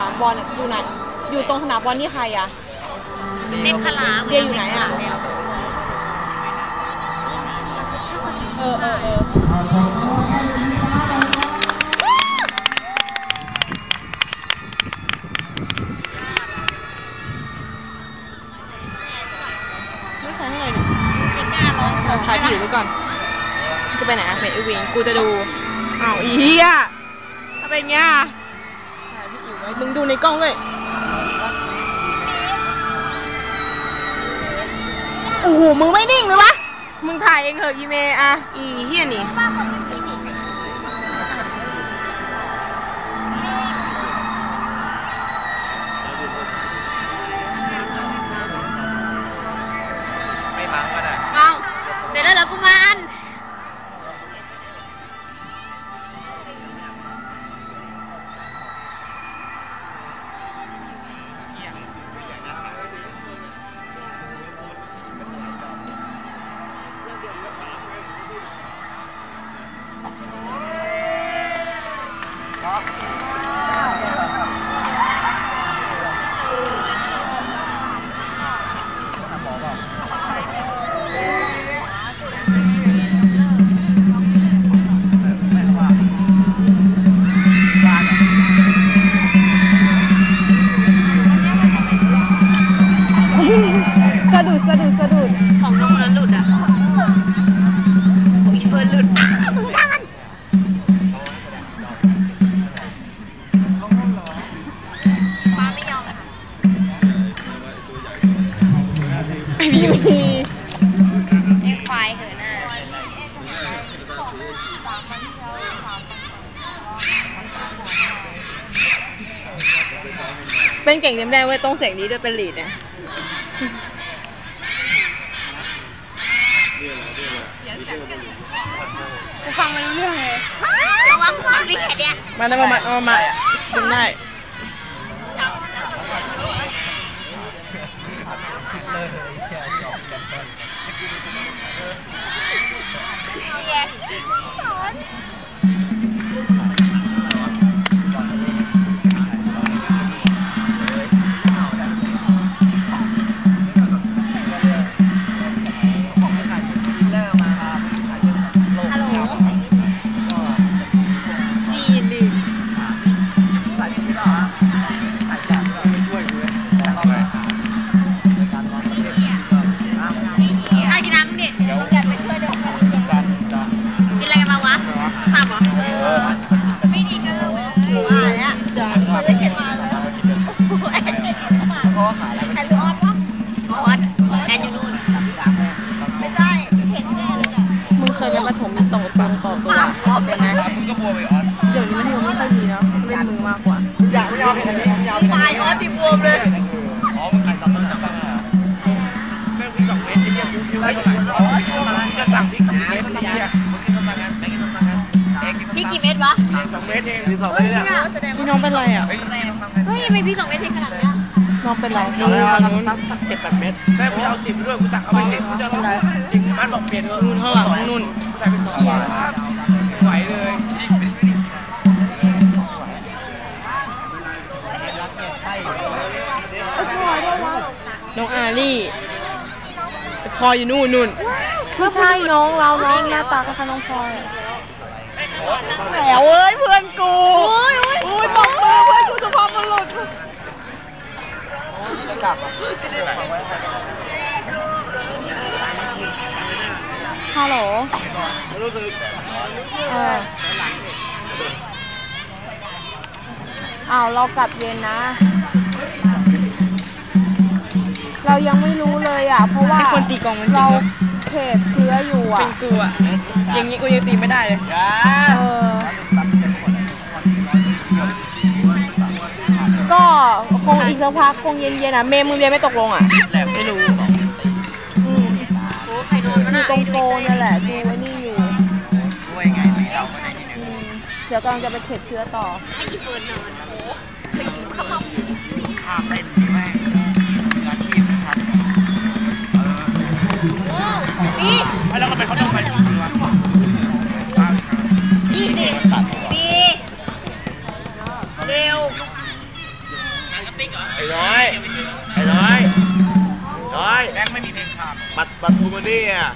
สนามบอลอยู่ไหน อยู่ตรงสนามบอลนี่ใครอะเล่นขลาเบียร์อยู่ไหนอะเออเออเออไม่ใช่ให้หน่อยดิจิก้าร้องถ่ายผิวไว้ก่อน จะไปไหนอะเมดอีวิงกูจะดูอ้าวอีเหี้ยถ้าเป็นเงี้ยถ่ายพี่อิ๋วไว้ มึงดูในกล้องด้วย โอ้โห มึงไม่นิ่งเลยวะ มึงถ่ายเองเหอะอีเมอะอีเฮียนี่ ไม่มั้งก็ได้ เอาเดี๋ยวแล้วเหรอกุมารส ไอพีพีเอ็กควายเหอะหน้าเป็นเก่งเต็มแดงเว้ยต้องเสียงนี้ด้วยเป็นลีดเนี่ยกูฟังไม่รู้เรื่องเลยระวังหัวพี่แขเนี่ยมาได้มามามามาจำได้ ตัวเป็นไหมมึงก็บัวไปออสเดี๋ยวนี้มันยังไม่ค่อยมีแล้วเล่นมือมากกว่าอยากไม่เอาเพลงนี้ไม่เอาตายออสดิบวมเลยอ๋อมึงกินตำลึงจังบ้างอะแม่งกินสองเม็ดที่เรียกคิวได้เท่าไหร่อ๋อจะสั่งพริกสองเม็ดที่เรียมึงกินส้มตำกันแม่งกินส้มตำกันเอ็กกินส้มตำพี่กี่เม็ดวะสองเม็ดเองหรือสองเม็ดอะแสดงพี่ว่าน้องเป็นไรอะเฮ้ยกินส้มตำกันเฮ้ยทำไมพี่สองเม็ดเทขนาดนี้น้องเป็นไรเอาเลยเอาเลยตั้งเจ็ดแปดเม็ดแม่กูจะเอาสิบด้วยกูสั่งเขาไปสิบกูจะเอาสิบมันบอกเปลี่ยนเถอะนู่นข้างหลังนู่นกูใส่เป็นสอง พลอยอยู่นู่นนู่นไม่ใช่น้องเราน้องหน้าตาก็คล้ายน้องพลอยแหมเว้ยเพื่อนกูอุ้ยอุ้ยบอกมือเพื่อนกูสุภาพบุรุษกลับฮัลโหลรู้สึกเอออ้าวเรากลับเย็นนะ เรายังไม่รู้เลยอะ เพราะว่าเป็นคนตีกลองมันจริงเราเนอะ เขตเชื้ออยู่อะ เป็นกูอะอย่างงี้กูยังตีไม่ได้เลยอย่าเออ ก็คงอีกสักพักคงเย็นๆอะ เมย์มึงเรียนไม่ตกลงอะ แหลมไม่รู้ อืมโอ้ใครโดนมันอยู่อะตรงโปรนั่นแหละดูไว้นี่อยู่ด้วยไงสีเก่ามาได้ทีหนึ่งอืมเดี๋ยวกำลังจะไปเข็ดเชื้อต่อให้อีเฟิร์นนอนโอ้ไปกินข้าวมันข้าเต้นนี่แม่ง อยแบงค์ไม่มีเพลงชาบัตรบัตรทูมานี่อะ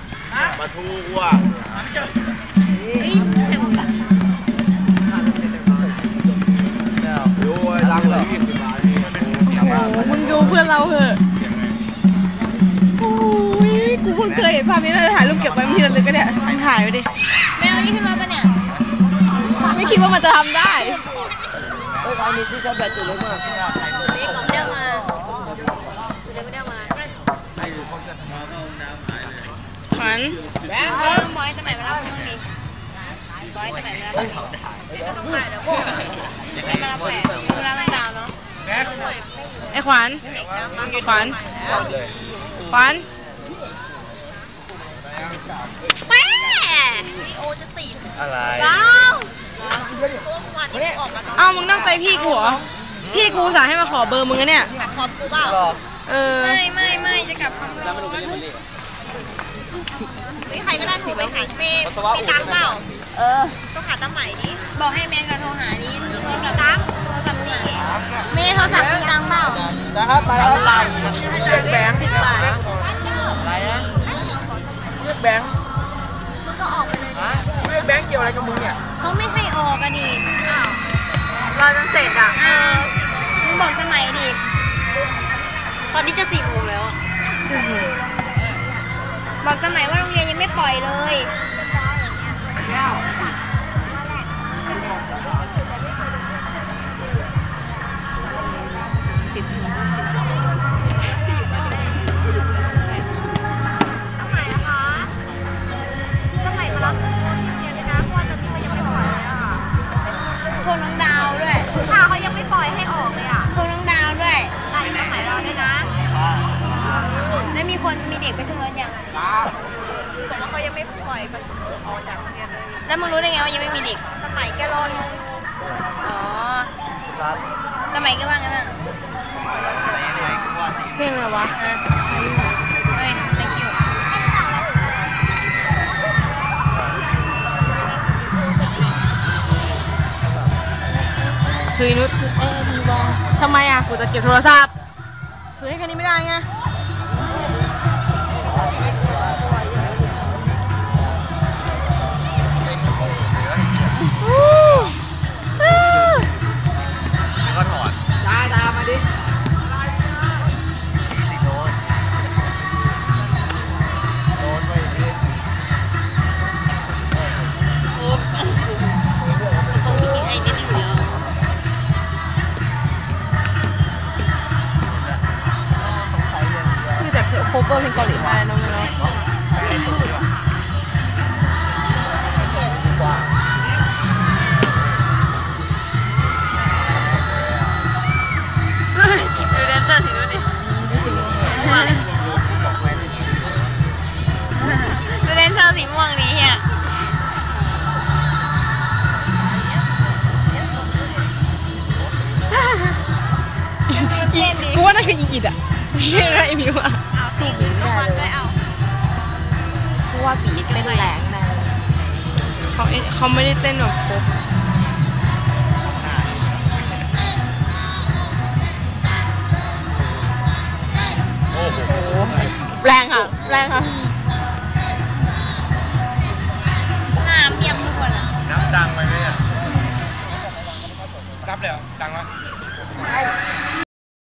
บัตรทูกูอะเฮ้ยเสียงโอ้ยตังค์เหลือยี่สิบบาทนี่โอ้โหมึงดูเพื่อนเราเหอะโอ้ยกูเพิ่งเคยเห็นภาพนี้เลยถ่ายรูปเก็บไว้ไม่ทีละลึกก็เนี่ยมึงถ่ายไว้ดิ แมวนี่ขึ้นมาปะเนี่ย ไม่คิดว่ามันจะทำได้เอ้ยเอามีที่ชาร์จแบตตัวเล็กมากตัวเล็กก่อนไม่ได้เอามาตัวเล็กไม่ได้เอามา ข วัญเออบอยจะไหนมารับมึงดิบอยจะไหนมารับมึงต้องถ่ายแล้วไม่มารับแหวนมึงรับมันดาวเนาะไอ้ขวัญขวัญขวัญแม่โอจะสี่อะไรดาววันนี้ออกมาเอ้ามึงนั่งใจพี่กูเหรอพี่กูสั่งให้มาขอเบอร์มึงอะเนี่ยขอบกูเปล่าเออไม่ไม่ไม่จะกลับคำร้อ นไม่ใครก็ได้โทรไปหาเฟ่มีตังค์เปล่า เออ ต้องหาตั้งใหม่ดิบอกให้แมงกับโทรหาดิโทรศัพท์ตังค์โทรศัพท์มึงอะเมย์โทรศัพท์มีตังค์เปล่านะครับไปแล้วไล่เรียกแบงค์สิบบาทอะไรนะเรียกแบงค์มึงก็ออกไปเลยดิเรียกแบงค์เกี่ยวอะไรกับมึงเนี่ยเขาไม่ให้ออกกันดิอ้าวรอจนเสร็จอะ คนมีเด็กไปขึ้นรถยังบอกว่าเขายังไม่ปล่อยมันออกจากโรงเรียนเลยแล้วมึงรู้ได้ไงว่ายังไม่มีเด็ก สมัยแกรออยู่อ๋อสมัยแกว่างั้นอะเพลงอะไรวะเฮ้ย thank you คือนุชเอดีบอทำไมอะ กูจะเก็บโทรศัพท์คือให้แค่นี้ไม่ได้ไง เวอร์เพลงเกาหลีได้น้องเนาะดูแดนเซอร์สิดูดิดูแดนเซอร์สีม่วงนี้อะอีกูว่านั่นคืออีอิดอะ ที่อะไรไอ้มิวอะสู้หญิงไม่ได้เลยเอากูว่าปีเต้นแรงแน่เขาเอ๊ะเขาไม่ได้เต้นแบบครบ